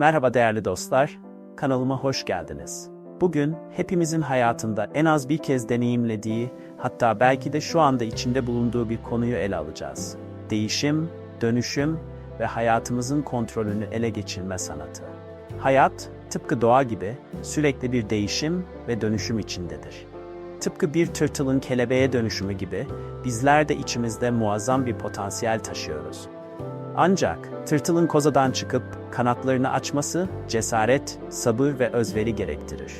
Merhaba değerli dostlar, kanalıma hoş geldiniz. Bugün hepimizin hayatında en az bir kez deneyimlediği, hatta belki de şu anda içinde bulunduğu bir konuyu ele alacağız. Değişim, dönüşüm ve hayatımızın kontrolünü ele geçirme sanatı. Hayat, tıpkı doğa gibi sürekli bir değişim ve dönüşüm içindedir. Tıpkı bir tırtılın kelebeğe dönüşümü gibi bizler de içimizde muazzam bir potansiyel taşıyoruz. Ancak tırtılın kozadan çıkıp kanatlarını açması cesaret, sabır ve özveri gerektirir.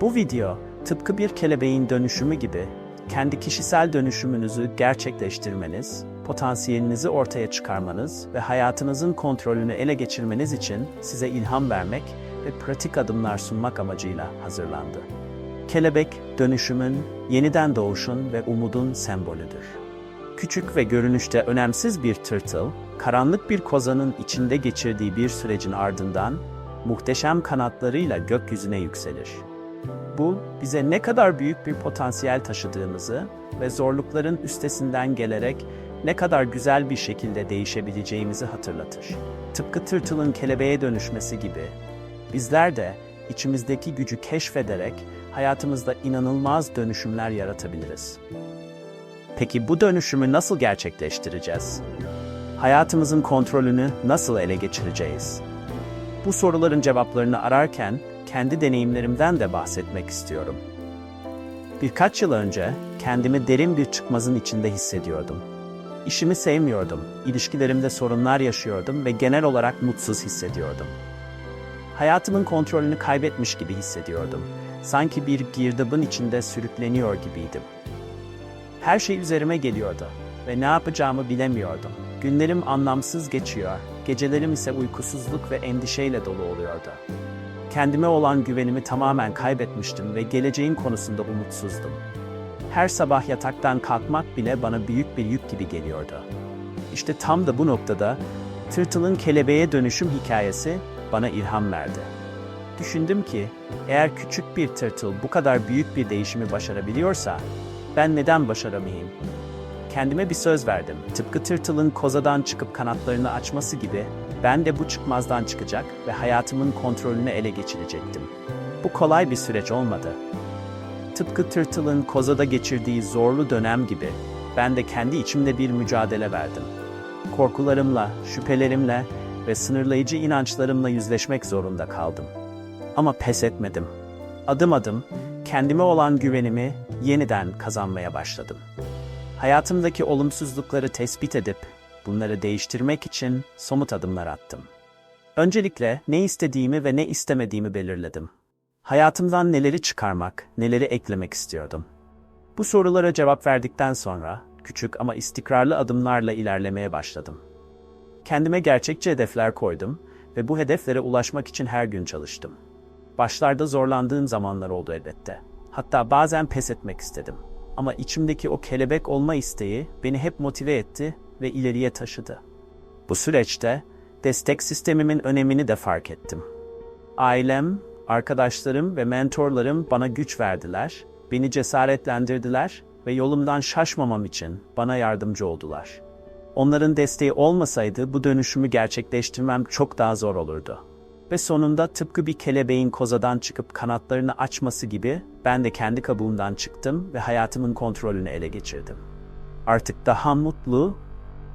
Bu video tıpkı bir kelebeğin dönüşümü gibi kendi kişisel dönüşümünüzü gerçekleştirmeniz, potansiyelinizi ortaya çıkarmanız ve hayatınızın kontrolünü ele geçirmeniz için size ilham vermek ve pratik adımlar sunmak amacıyla hazırlandı. Kelebek, dönüşümün, yeniden doğuşun ve umudun sembolüdür. Küçük ve görünüşte önemsiz bir tırtıl, karanlık bir kozanın içinde geçirdiği bir sürecin ardından muhteşem kanatlarıyla gökyüzüne yükselir. Bu, bize ne kadar büyük bir potansiyel taşıdığımızı ve zorlukların üstesinden gelerek ne kadar güzel bir şekilde değişebileceğimizi hatırlatır. Tıpkı tırtılın kelebeğe dönüşmesi gibi, bizler de içimizdeki gücü keşfederek hayatımızda inanılmaz dönüşümler yaratabiliriz. Peki bu dönüşümü nasıl gerçekleştireceğiz? Hayatımızın kontrolünü nasıl ele geçireceğiz? Bu soruların cevaplarını ararken kendi deneyimlerimden de bahsetmek istiyorum. Birkaç yıl önce kendimi derin bir çıkmazın içinde hissediyordum. İşimi sevmiyordum, ilişkilerimde sorunlar yaşıyordum ve genel olarak mutsuz hissediyordum. Hayatımın kontrolünü kaybetmiş gibi hissediyordum. Sanki bir girdabın içinde sürükleniyor gibiydim. Her şey üzerime geliyordu ve ne yapacağımı bilemiyordum. Günlerim anlamsız geçiyor, gecelerim ise uykusuzluk ve endişeyle dolu oluyordu. Kendime olan güvenimi tamamen kaybetmiştim ve geleceğin konusunda umutsuzdum. Her sabah yataktan kalkmak bile bana büyük bir yük gibi geliyordu. İşte tam da bu noktada tırtılın kelebeğe dönüşüm hikayesi bana ilham verdi. Düşündüm ki eğer küçük bir tırtıl bu kadar büyük bir değişimi başarabiliyorsa ben neden başaramayayım? Kendime bir söz verdim. Tıpkı tırtılın kozadan çıkıp kanatlarını açması gibi ben de bu çıkmazdan çıkacak ve hayatımın kontrolünü ele geçirecektim. Bu kolay bir süreç olmadı. Tıpkı tırtılın kozada geçirdiği zorlu dönem gibi ben de kendi içimde bir mücadele verdim. Korkularımla, şüphelerimle ve sınırlayıcı inançlarımla yüzleşmek zorunda kaldım. Ama pes etmedim. Adım adım kendime olan güvenimi yeniden kazanmaya başladım. Hayatımdaki olumsuzlukları tespit edip bunları değiştirmek için somut adımlar attım. Öncelikle ne istediğimi ve ne istemediğimi belirledim. Hayatımdan neleri çıkarmak, neleri eklemek istiyordum. Bu sorulara cevap verdikten sonra küçük ama istikrarlı adımlarla ilerlemeye başladım. Kendime gerçekçi hedefler koydum ve bu hedeflere ulaşmak için her gün çalıştım. Başlarda zorlandığım zamanlar oldu elbette. Hatta bazen pes etmek istedim. Ama içimdeki o kelebek olma isteği beni hep motive etti ve ileriye taşıdı. Bu süreçte destek sistemimin önemini de fark ettim. Ailem, arkadaşlarım ve mentorlarım bana güç verdiler, beni cesaretlendirdiler ve yolumdan şaşmamam için bana yardımcı oldular. Onların desteği olmasaydı bu dönüşümü gerçekleştirmem çok daha zor olurdu. Ve sonunda tıpkı bir kelebeğin kozadan çıkıp kanatlarını açması gibi ben de kendi kabuğumdan çıktım ve hayatımın kontrolünü ele geçirdim. Artık daha mutlu,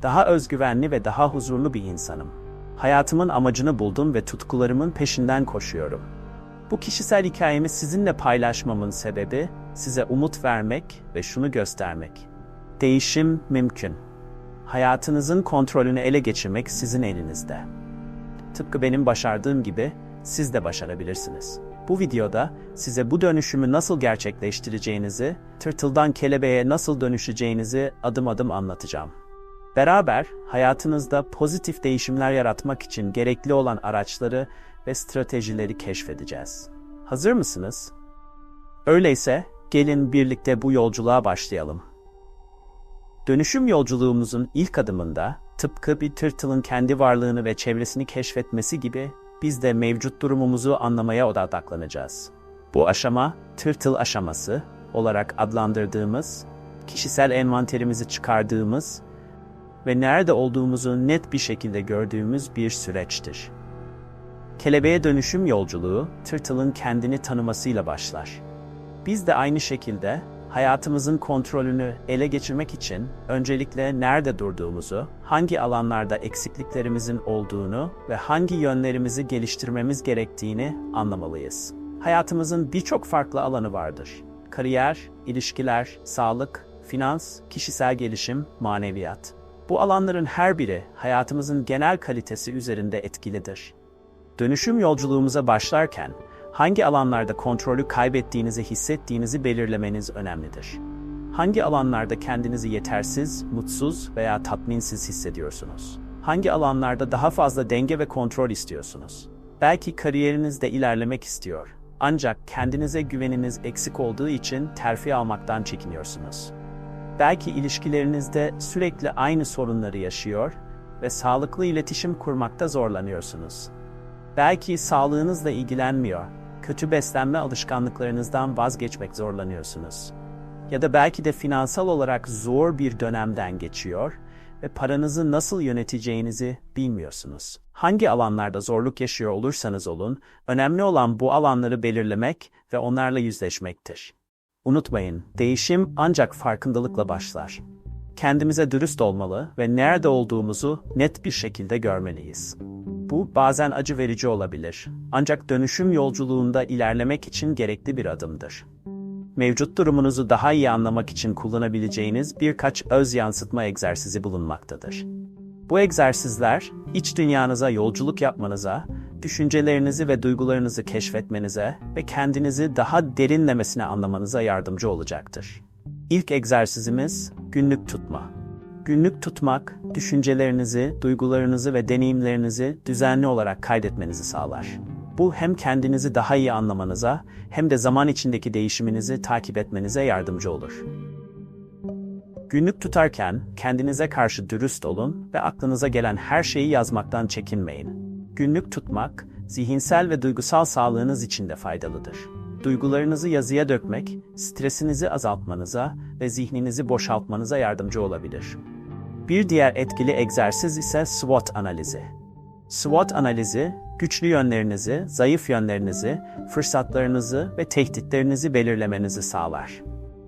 daha özgüvenli ve daha huzurlu bir insanım. Hayatımın amacını buldum ve tutkularımın peşinden koşuyorum. Bu kişisel hikayemi sizinle paylaşmamın sebebi size umut vermek ve şunu göstermek. Değişim mümkün. Hayatınızın kontrolünü ele geçirmek sizin elinizde. Tıpkı benim başardığım gibi siz de başarabilirsiniz. Bu videoda size bu dönüşümü nasıl gerçekleştireceğinizi, tırtıldan kelebeğe nasıl dönüşeceğinizi adım adım anlatacağım. Beraber hayatınızda pozitif değişimler yaratmak için gerekli olan araçları ve stratejileri keşfedeceğiz. Hazır mısınız? Öyleyse gelin birlikte bu yolculuğa başlayalım. Dönüşüm yolculuğumuzun ilk adımında tıpkı bir tırtılın kendi varlığını ve çevresini keşfetmesi gibi biz de mevcut durumumuzu anlamaya odaklanacağız. Bu aşama tırtıl aşaması olarak adlandırdığımız, kişisel envanterimizi çıkardığımız ve nerede olduğumuzu net bir şekilde gördüğümüz bir süreçtir. Kelebeğe dönüşüm yolculuğu, tırtılın kendini tanımasıyla başlar. Biz de aynı şekilde hayatımızın kontrolünü ele geçirmek için öncelikle nerede durduğumuzu, hangi alanlarda eksikliklerimizin olduğunu ve hangi yönlerimizi geliştirmemiz gerektiğini anlamalıyız. Hayatımızın birçok farklı alanı vardır. Kariyer, ilişkiler, sağlık, finans, kişisel gelişim, maneviyat. Bu alanların her biri hayatımızın genel kalitesi üzerinde etkilidir. Dönüşüm yolculuğumuza başlarken hangi alanlarda kontrolü kaybettiğinizi hissettiğinizi belirlemeniz önemlidir. Hangi alanlarda kendinizi yetersiz, mutsuz veya tatminsiz hissediyorsunuz? Hangi alanlarda daha fazla denge ve kontrol istiyorsunuz? Belki kariyerinizde ilerlemek istiyor. Ancak kendinize güveniniz eksik olduğu için terfi almaktan çekiniyorsunuz. Belki ilişkilerinizde sürekli aynı sorunları yaşıyor ve sağlıklı iletişim kurmakta zorlanıyorsunuz. Belki sağlığınızla ilgilenmiyor, kötü beslenme alışkanlıklarınızdan vazgeçmek zorlanıyorsunuz. Ya da belki de finansal olarak zor bir dönemden geçiyor ve paranızı nasıl yöneteceğinizi bilmiyorsunuz. Hangi alanlarda zorluk yaşıyor olursanız olun, önemli olan bu alanları belirlemek ve onlarla yüzleşmektir. Unutmayın, değişim ancak farkındalıkla başlar. Kendimize dürüst olmalı ve nerede olduğumuzu net bir şekilde görmeliyiz. Bu bazen acı verici olabilir. Ancak dönüşüm yolculuğunda ilerlemek için gerekli bir adımdır. Mevcut durumunuzu daha iyi anlamak için kullanabileceğiniz birkaç öz yansıtma egzersizi bulunmaktadır. Bu egzersizler iç dünyanıza yolculuk yapmanıza, düşüncelerinizi ve duygularınızı keşfetmenize ve kendinizi daha derinlemesine anlamanıza yardımcı olacaktır. İlk egzersizimiz günlük tutma. Günlük tutmak, düşüncelerinizi, duygularınızı ve deneyimlerinizi düzenli olarak kaydetmenizi sağlar. Bu hem kendinizi daha iyi anlamanıza hem de zaman içindeki değişiminizi takip etmenize yardımcı olur. Günlük tutarken kendinize karşı dürüst olun ve aklınıza gelen her şeyi yazmaktan çekinmeyin. Günlük tutmak, zihinsel ve duygusal sağlığınız için de faydalıdır. Duygularınızı yazıya dökmek, stresinizi azaltmanıza ve zihninizi boşaltmanıza yardımcı olabilir. Bir diğer etkili egzersiz ise SWOT analizi. SWOT analizi, güçlü yönlerinizi, zayıf yönlerinizi, fırsatlarınızı ve tehditlerinizi belirlemenizi sağlar.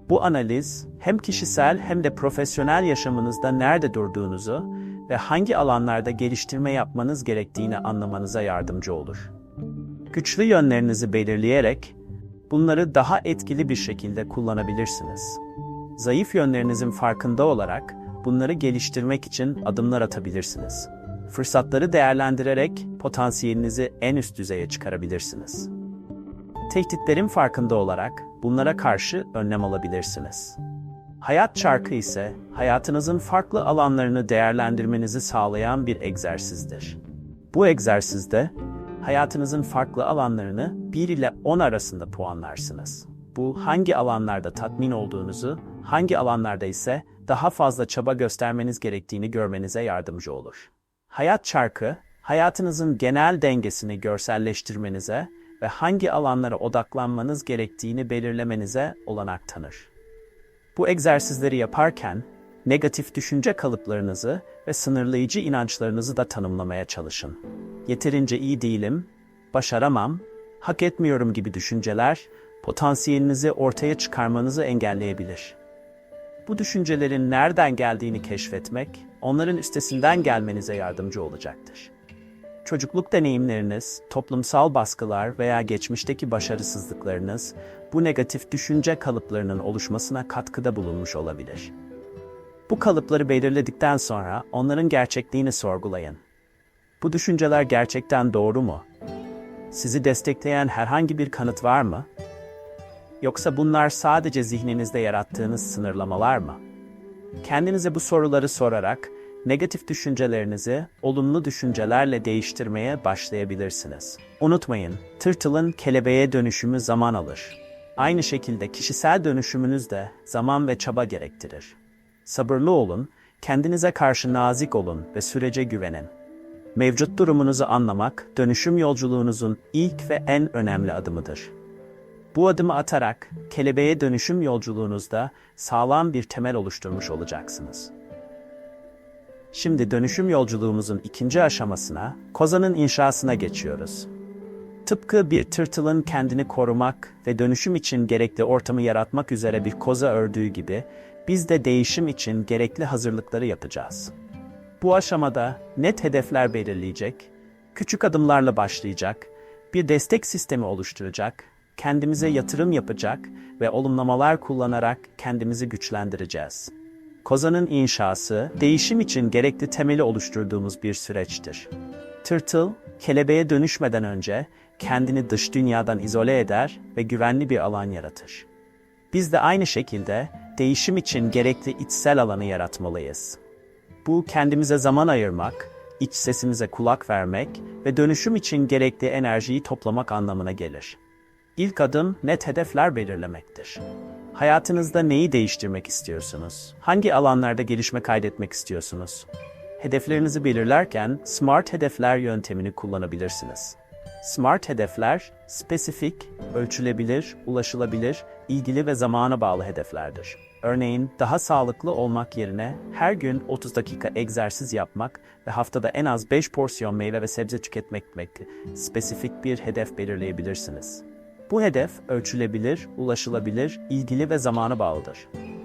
Bu analiz, hem kişisel hem de profesyonel yaşamınızda nerede durduğunuzu ve hangi alanlarda geliştirme yapmanız gerektiğini anlamanıza yardımcı olur. Güçlü yönlerinizi belirleyerek bunları daha etkili bir şekilde kullanabilirsiniz. Zayıf yönlerinizin farkında olarak bunları geliştirmek için adımlar atabilirsiniz. Fırsatları değerlendirerek potansiyelinizi en üst düzeye çıkarabilirsiniz. Tehditlerin farkında olarak bunlara karşı önlem alabilirsiniz. Hayat çarkı ise hayatınızın farklı alanlarını değerlendirmenizi sağlayan bir egzersizdir. Bu egzersizde hayatınızın farklı alanlarını 1 ile 10 arasında puanlarsınız. Bu hangi alanlarda tatmin olduğunuzu, hangi alanlarda ise daha fazla çaba göstermeniz gerektiğini görmenize yardımcı olur. Hayat çarkı, hayatınızın genel dengesini görselleştirmenize ve hangi alanlara odaklanmanız gerektiğini belirlemenize olanak tanır. Bu egzersizleri yaparken negatif düşünce kalıplarınızı ve sınırlayıcı inançlarınızı da tanımlamaya çalışın. Yeterince iyi değilim, başaramam, hak etmiyorum gibi düşünceler potansiyelinizi ortaya çıkarmanızı engelleyebilir. Bu düşüncelerin nereden geldiğini keşfetmek, onların üstesinden gelmenize yardımcı olacaktır. Çocukluk deneyimleriniz, toplumsal baskılar veya geçmişteki başarısızlıklarınız bu negatif düşünce kalıplarının oluşmasına katkıda bulunmuş olabilir. Bu kalıpları belirledikten sonra onların gerçekliğini sorgulayın. Bu düşünceler gerçekten doğru mu? Sizi destekleyen herhangi bir kanıt var mı? Yoksa bunlar sadece zihninizde yarattığınız sınırlamalar mı? Kendinize bu soruları sorarak negatif düşüncelerinizi olumlu düşüncelerle değiştirmeye başlayabilirsiniz. Unutmayın, tırtılın kelebeğe dönüşümü zaman alır. Aynı şekilde kişisel dönüşümünüz de zaman ve çaba gerektirir. Sabırlı olun, kendinize karşı nazik olun ve sürece güvenin. Mevcut durumunuzu anlamak, dönüşüm yolculuğunuzun ilk ve en önemli adımıdır. Bu adımı atarak kelebeğe dönüşüm yolculuğunuzda sağlam bir temel oluşturmuş olacaksınız. Şimdi dönüşüm yolculuğumuzun ikinci aşamasına, kozanın inşasına geçiyoruz. Tıpkı bir tırtılın kendini korumak ve dönüşüm için gerekli ortamı yaratmak üzere bir koza ördüğü gibi, biz de değişim için gerekli hazırlıkları yapacağız. Bu aşamada net hedefler belirleyecek, küçük adımlarla başlayacak, bir destek sistemi oluşturacak, kendimize yatırım yapacak ve olumlamalar kullanarak kendimizi güçlendireceğiz. Kozanın inşası, değişim için gerekli temeli oluşturduğumuz bir süreçtir. Tırtıl, kelebeğe dönüşmeden önce kendini dış dünyadan izole eder ve güvenli bir alan yaratır. Biz de aynı şekilde değişim için gerekli içsel alanı yaratmalıyız. Bu kendimize zaman ayırmak, iç sesimize kulak vermek ve dönüşüm için gerekli enerjiyi toplamak anlamına gelir. İlk adım net hedefler belirlemektir. Hayatınızda neyi değiştirmek istiyorsunuz? Hangi alanlarda gelişme kaydetmek istiyorsunuz? Hedeflerinizi belirlerken SMART hedefler yöntemini kullanabilirsiniz. SMART hedefler, spesifik, ölçülebilir, ulaşılabilir, ilgili ve zamana bağlı hedeflerdir. Örneğin daha sağlıklı olmak yerine her gün 30 dakika egzersiz yapmak ve haftada en az 5 porsiyon meyve ve sebze tüketmek gibi spesifik bir hedef belirleyebilirsiniz. Bu hedef ölçülebilir, ulaşılabilir, ilgili ve zamana bağlıdır.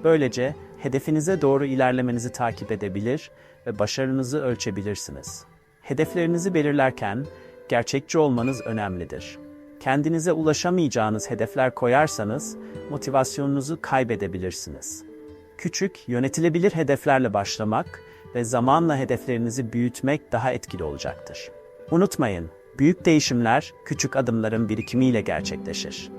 Böylece hedefinize doğru ilerlemenizi takip edebilir ve başarınızı ölçebilirsiniz. Hedeflerinizi belirlerken gerçekçi olmanız önemlidir. Kendinize ulaşamayacağınız hedefler koyarsanız motivasyonunuzu kaybedebilirsiniz. Küçük, yönetilebilir hedeflerle başlamak ve zamanla hedeflerinizi büyütmek daha etkili olacaktır. Unutmayın, büyük değişimler küçük adımların birikimiyle gerçekleşir.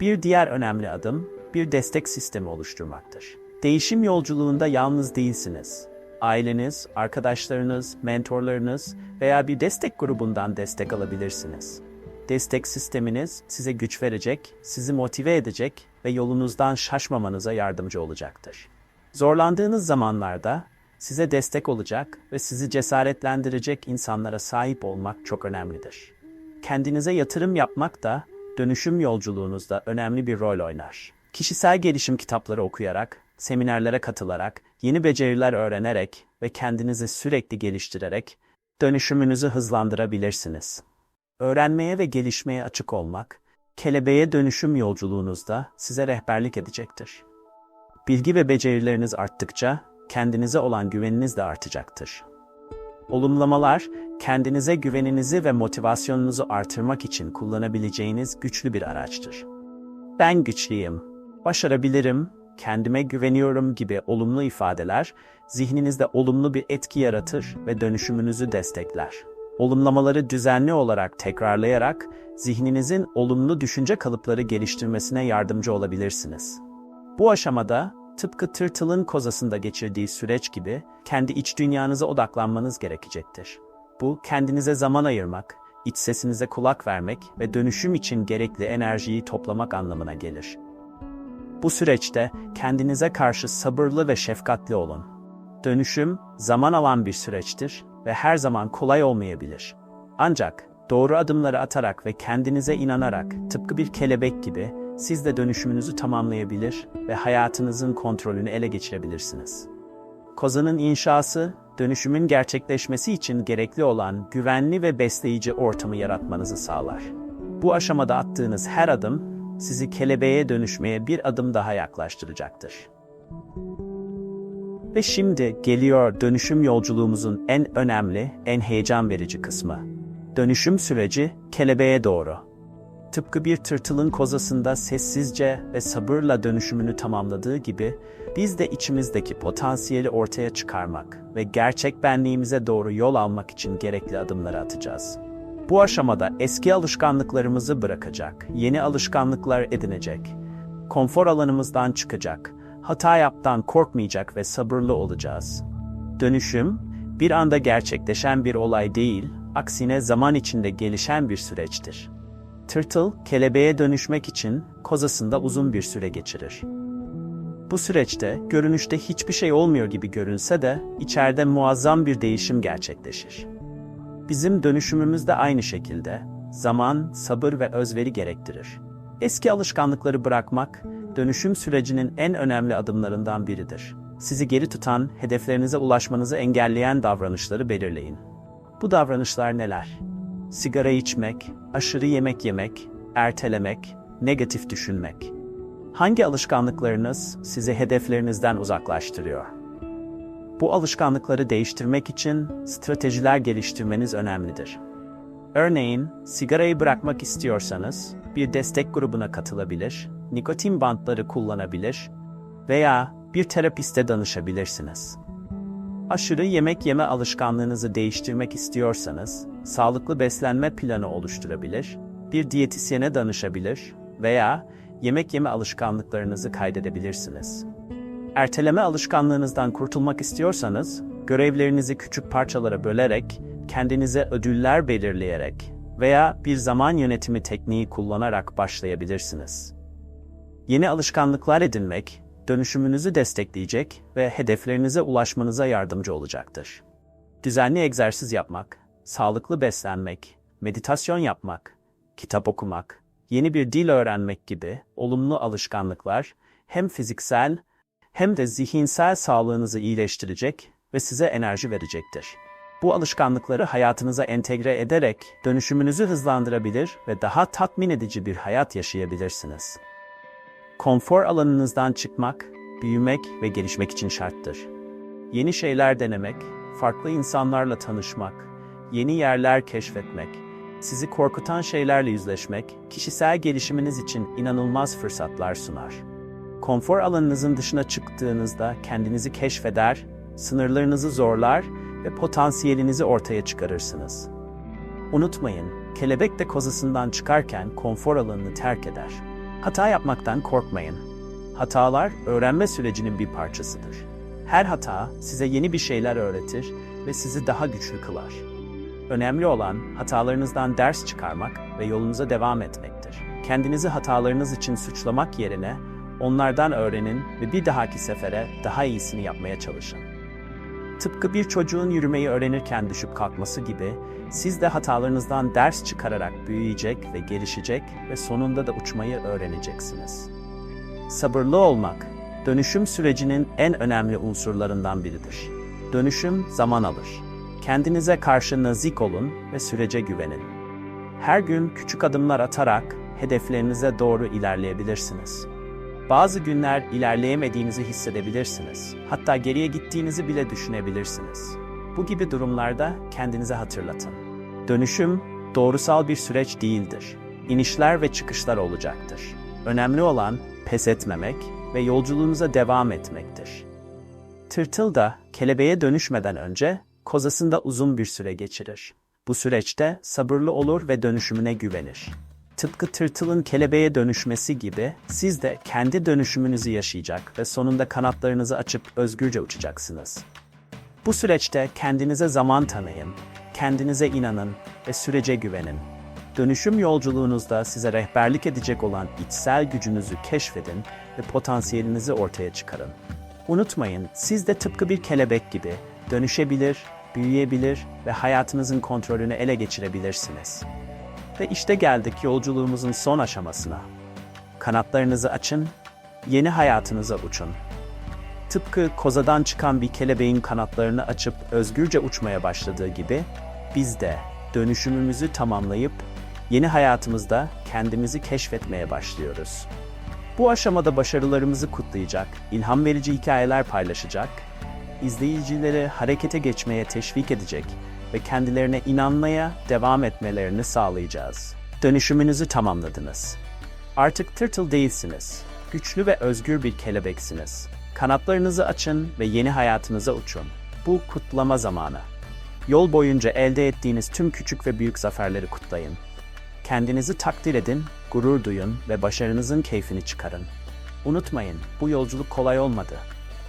Bir diğer önemli adım, bir destek sistemi oluşturmaktır. Değişim yolculuğunda yalnız değilsiniz aileniz, arkadaşlarınız, mentorlarınız veya bir destek grubundan destek alabilirsiniz. Destek sisteminiz size güç verecek, sizi motive edecek ve yolunuzdan şaşmamanıza yardımcı olacaktır. Zorlandığınız zamanlarda size destek olacak ve sizi cesaretlendirecek insanlara sahip olmak çok önemlidir. Kendinize yatırım yapmak da dönüşüm yolculuğunuzda önemli bir rol oynar. Kişisel gelişim kitapları okuyarak seminerlere katılarak, yeni beceriler öğrenerek ve kendinizi sürekli geliştirerek dönüşümünüzü hızlandırabilirsiniz. Öğrenmeye ve gelişmeye açık olmak, kelebeğe dönüşüm yolculuğunuzda size rehberlik edecektir. Bilgi ve becerileriniz arttıkça kendinize olan güveniniz de artacaktır. Olumlamalar, kendinize güveninizi ve motivasyonunuzu artırmak için kullanabileceğiniz güçlü bir araçtır. Ben güçlüyüm, başarabilirim kendime güveniyorum gibi olumlu ifadeler zihninizde olumlu bir etki yaratır ve dönüşümünüzü destekler. Olumlamaları düzenli olarak tekrarlayarak zihninizin olumlu düşünce kalıpları geliştirmesine yardımcı olabilirsiniz. Bu aşamada tıpkı tırtılın kozasında geçirdiği süreç gibi kendi iç dünyanıza odaklanmanız gerekecektir. Bu kendinize zaman ayırmak, iç sesinize kulak vermek ve dönüşüm için gerekli enerjiyi toplamak anlamına gelir. Bu süreçte kendinize karşı sabırlı ve şefkatli olun. Dönüşüm zaman alan bir süreçtir ve her zaman kolay olmayabilir. Ancak doğru adımları atarak ve kendinize inanarak tıpkı bir kelebek gibi siz de dönüşümünüzü tamamlayabilir ve hayatınızın kontrolünü ele geçirebilirsiniz. Kozanın inşası, dönüşümün gerçekleşmesi için gerekli olan güvenli ve besleyici ortamı yaratmanızı sağlar. Bu aşamada attığınız her adım sizi kelebeğe dönüşmeye bir adım daha yaklaştıracaktır. Ve şimdi geliyor dönüşüm yolculuğumuzun en önemli, en heyecan verici kısmı. Dönüşüm süreci kelebeğe doğru. Tıpkı bir tırtılın kozasında sessizce ve sabırla dönüşümünü tamamladığı gibi biz de içimizdeki potansiyeli ortaya çıkarmak ve gerçek benliğimize doğru yol almak için gerekli adımları atacağız. Bu aşamada eski alışkanlıklarımızı bırakacak, yeni alışkanlıklar edinecek, konfor alanımızdan çıkacak, hata yaptan korkmayacak ve sabırlı olacağız. Dönüşüm, bir anda gerçekleşen bir olay değil, aksine zaman içinde gelişen bir süreçtir. Tırtıl, kelebeğe dönüşmek için kozasında uzun bir süre geçirir. Bu süreçte görünüşte hiçbir şey olmuyor gibi görünse de içeride muazzam bir değişim gerçekleşir. Bizim dönüşümümüz de aynı şekilde zaman, sabır ve özveri gerektirir. Eski alışkanlıkları bırakmak, dönüşüm sürecinin en önemli adımlarından biridir. Sizi geri tutan, hedeflerinize ulaşmanızı engelleyen davranışları belirleyin. Bu davranışlar neler? Sigara içmek, aşırı yemek yemek, ertelemek, negatif düşünmek. Hangi alışkanlıklarınız sizi hedeflerinizden uzaklaştırıyor? Bu alışkanlıkları değiştirmek için stratejiler geliştirmeniz önemlidir. Örneğin, sigarayı bırakmak istiyorsanız bir destek grubuna katılabilir, nikotin bantları kullanabilir veya bir terapiste danışabilirsiniz. Aşırı yemek yeme alışkanlığınızı değiştirmek istiyorsanız, sağlıklı beslenme planı oluşturabilir, bir diyetisyene danışabilir veya yemek yeme alışkanlıklarınızı kaydedebilirsiniz. Erteleme alışkanlığınızdan kurtulmak istiyorsanız, görevlerinizi küçük parçalara bölerek, kendinize ödüller belirleyerek veya bir zaman yönetimi tekniği kullanarak başlayabilirsiniz. Yeni alışkanlıklar edinmek, dönüşümünüzü destekleyecek ve hedeflerinize ulaşmanıza yardımcı olacaktır. Düzenli egzersiz yapmak, sağlıklı beslenmek, meditasyon yapmak, kitap okumak, yeni bir dil öğrenmek gibi olumlu alışkanlıklar hem fiziksel hem de zihinsel sağlığınızı iyileştirecek ve size enerji verecektir. Bu alışkanlıkları hayatınıza entegre ederek dönüşümünüzü hızlandırabilir ve daha tatmin edici bir hayat yaşayabilirsiniz. Konfor alanınızdan çıkmak, büyümek ve gelişmek için şarttır. Yeni şeyler denemek, farklı insanlarla tanışmak, yeni yerler keşfetmek, sizi korkutan şeylerle yüzleşmek, kişisel gelişiminiz için inanılmaz fırsatlar sunar. Konfor alanınızın dışına çıktığınızda kendinizi keşfeder, sınırlarınızı zorlar ve potansiyelinizi ortaya çıkarırsınız. Unutmayın, kelebek de kozasından çıkarken konfor alanını terk eder. Hata yapmaktan korkmayın. Hatalar öğrenme sürecinin bir parçasıdır. Her hata size yeni bir şeyler öğretir ve sizi daha güçlü kılar. Önemli olan hatalarınızdan ders çıkarmak ve yolunuza devam etmektir. Kendinizi hatalarınız için suçlamak yerine onlardan öğrenin ve bir dahaki sefere daha iyisini yapmaya çalışın. Tıpkı bir çocuğun yürümeyi öğrenirken düşüp kalkması gibi siz de hatalarınızdan ders çıkararak büyüyecek ve gelişecek ve sonunda da uçmayı öğreneceksiniz. Sabırlı olmak, dönüşüm sürecinin en önemli unsurlarından biridir. Dönüşüm zaman alır. Kendinize karşı nazik olun ve sürece güvenin. Her gün küçük adımlar atarak hedeflerinize doğru ilerleyebilirsiniz. Bazı günler ilerleyemediğinizi hissedebilirsiniz. Hatta geriye gittiğinizi bile düşünebilirsiniz. Bu gibi durumlarda kendinize hatırlatın. Dönüşüm doğrusal bir süreç değildir. İnişler ve çıkışlar olacaktır. Önemli olan pes etmemek ve yolculuğunuza devam etmektir. Tırtıl da kelebeğe dönüşmeden önce kozasında uzun bir süre geçirir. Bu süreçte sabırlı olur ve dönüşümüne güvenir. Tıpkı tırtılın kelebeğe dönüşmesi gibi siz de kendi dönüşümünüzü yaşayacak ve sonunda kanatlarınızı açıp özgürce uçacaksınız. Bu süreçte kendinize zaman tanıyın, kendinize inanın ve sürece güvenin. Dönüşüm yolculuğunuzda size rehberlik edecek olan içsel gücünüzü keşfedin ve potansiyelinizi ortaya çıkarın. Unutmayın, siz de tıpkı bir kelebek gibi dönüşebilir, büyüyebilir ve hayatınızın kontrolünü ele geçirebilirsiniz. Ve işte geldik yolculuğumuzun son aşamasına. Kanatlarınızı açın, yeni hayatınıza uçun. Tıpkı kozadan çıkan bir kelebeğin kanatlarını açıp özgürce uçmaya başladığı gibi, biz de dönüşümümüzü tamamlayıp yeni hayatımızda kendimizi keşfetmeye başlıyoruz. Bu aşamada başarılarımızı kutlayacak, ilham verici hikayeler paylaşacak, izleyicileri harekete geçmeye teşvik edecek ve kendilerine inanmaya devam etmelerini sağlayacağız. Dönüşümünüzü tamamladınız. Artık tırtıl değilsiniz. Güçlü ve özgür bir kelebeksiniz. Kanatlarınızı açın ve yeni hayatınıza uçun. Bu kutlama zamanı. Yol boyunca elde ettiğiniz tüm küçük ve büyük zaferleri kutlayın. Kendinizi takdir edin, gurur duyun ve başarınızın keyfini çıkarın. Unutmayın, bu yolculuk kolay olmadı.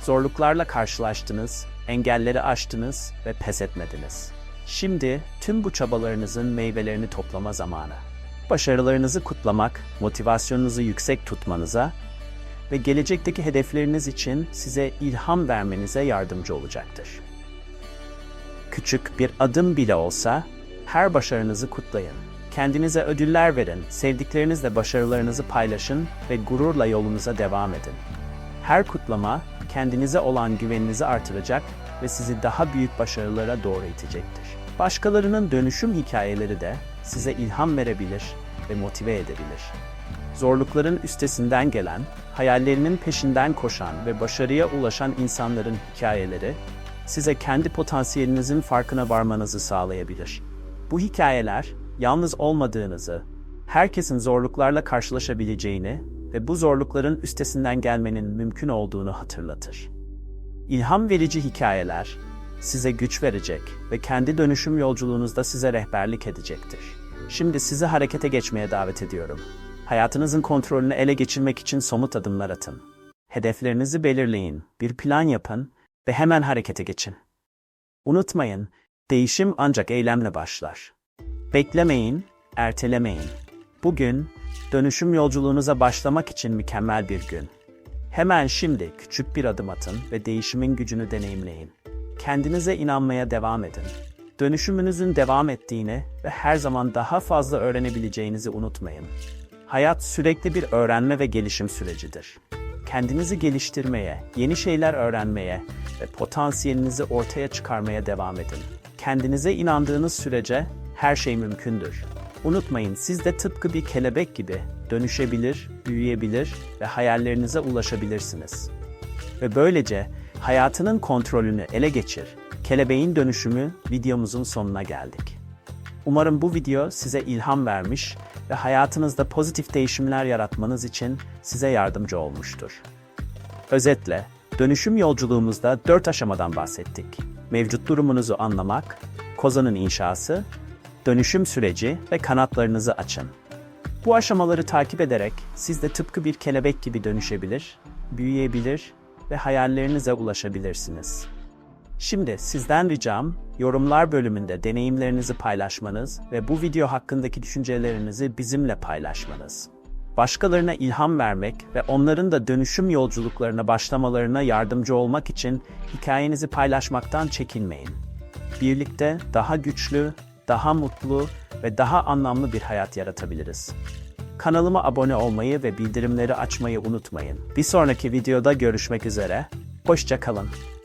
Zorluklarla karşılaştınız, engelleri aştınız ve pes etmediniz. Şimdi tüm bu çabalarınızın meyvelerini toplama zamanı. Başarılarınızı kutlamak, motivasyonunuzu yüksek tutmanıza ve gelecekteki hedefleriniz için size ilham vermenize yardımcı olacaktır. Küçük bir adım bile olsa her başarınızı kutlayın. Kendinize ödüller verin, sevdiklerinizle başarılarınızı paylaşın ve gururla yolunuza devam edin. Her kutlama kendinize olan güveninizi artıracak ve sizi daha büyük başarılara doğru itecektir. Başkalarının dönüşüm hikayeleri de size ilham verebilir ve motive edebilir. Zorlukların üstesinden gelen, hayallerinin peşinden koşan ve başarıya ulaşan insanların hikayeleri size kendi potansiyelinizin farkına varmanızı sağlayabilir. Bu hikayeler yalnız olmadığınızı, herkesin zorluklarla karşılaşabileceğini ve bu zorlukların üstesinden gelmenin mümkün olduğunu hatırlatır. İlham verici hikayeler size güç verecek ve kendi dönüşüm yolculuğunuzda size rehberlik edecektir. Şimdi sizi harekete geçmeye davet ediyorum. Hayatınızın kontrolünü ele geçirmek için somut adımlar atın. Hedeflerinizi belirleyin, bir plan yapın ve hemen harekete geçin. Unutmayın, değişim ancak eylemle başlar. Beklemeyin, ertelemeyin. Bugün dönüşüm yolculuğunuza başlamak için mükemmel bir gün. Hemen şimdi küçük bir adım atın ve değişimin gücünü deneyimleyin. Kendinize inanmaya devam edin. Dönüşümünüzün devam ettiğini ve her zaman daha fazla öğrenebileceğinizi unutmayın. Hayat sürekli bir öğrenme ve gelişim sürecidir. Kendinizi geliştirmeye, yeni şeyler öğrenmeye ve potansiyelinizi ortaya çıkarmaya devam edin. Kendinize inandığınız sürece her şey mümkündür. Unutmayın siz de tıpkı bir kelebek gibi dönüşebilir, büyüyebilir ve hayallerinize ulaşabilirsiniz. Ve böylece hayatının kontrolünü ele geçir. Kelebeğin dönüşümü videomuzun sonuna geldik. Umarım bu video size ilham vermiş ve hayatınızda pozitif değişimler yaratmanız için size yardımcı olmuştur. Özetle, dönüşüm yolculuğumuzda dört aşamadan bahsettik. Mevcut durumunuzu anlamak, kozanın inşası, dönüşüm süreci ve kanatlarınızı açın. Bu aşamaları takip ederek siz de tıpkı bir kelebek gibi dönüşebilir, büyüyebilir ve hayallerinize ulaşabilirsiniz. Şimdi sizden ricam yorumlar bölümünde deneyimlerinizi paylaşmanız ve bu video hakkındaki düşüncelerinizi bizimle paylaşmanız. Başkalarına ilham vermek ve onların da dönüşüm yolculuklarına başlamalarına yardımcı olmak için hikayenizi paylaşmaktan çekinmeyin. Birlikte daha güçlü, daha mutlu ve daha anlamlı bir hayat yaratabiliriz. Kanalıma abone olmayı ve bildirimleri açmayı unutmayın. Bir sonraki videoda görüşmek üzere. Hoşça kalın.